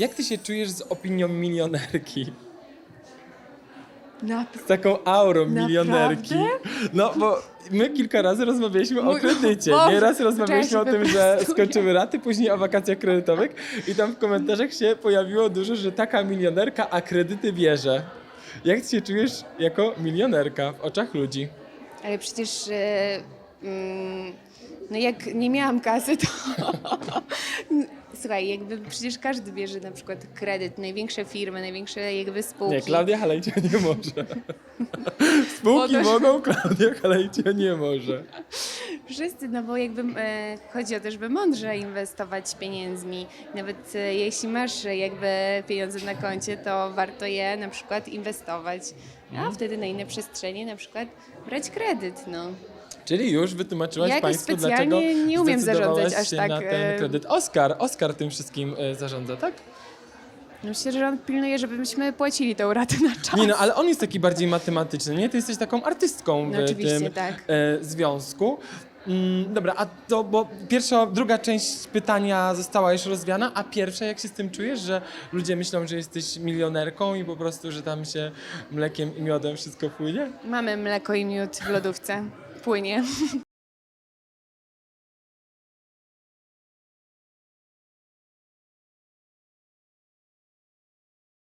Jak ty się czujesz z opinią milionerki? Na Z taką aurą milionerki. No, bo my kilka razy rozmawialiśmy o Mój- kredycie. Boże, Nieraz rozmawialiśmy o tym, że wyprostuję. skończymy raty, później o wakacjach kredytowych i tam w komentarzach się pojawiło dużo, że taka milionerka, a kredyty bierze. Jak ty się czujesz jako milionerka w oczach ludzi? Ale przecież e, mm, no jak nie miałam kasy, to słuchaj, jakby przecież każdy bierze na przykład kredyt, największe firmy, największe jakby spółki. Nie, Klaudia Halejcia nie może. Spółki Bo to- mogą, Klaudia Halejcia nie może. Wszyscy, no bo jakby e, chodzi o to, żeby mądrze inwestować pieniędzmi. Nawet e, jeśli masz e, jakby pieniądze na koncie, to warto je na przykład inwestować, Mhm. a wtedy na inne przestrzenie na przykład brać kredyt, no. Czyli już wytłumaczyłaś Ja Państwu, dlaczego nie umiem zarządzać aż się tak, na ten e, kredyt. Oskar, Oskar tym wszystkim e, zarządza, tak? Myślę, że on pilnuje, żebyśmy płacili tą ratę na czas. Nie no, ale on jest taki bardziej matematyczny, nie? Ty jesteś taką artystką w No tym tak. e, związku. Mm, dobra, a to, bo pierwsza, druga część pytania została już rozwiana, a pierwsza, jak się z tym czujesz, że ludzie myślą, że jesteś milionerką i po prostu, że tam się mlekiem i miodem wszystko płynie? Mamy mleko i miód w lodówce. Płynie.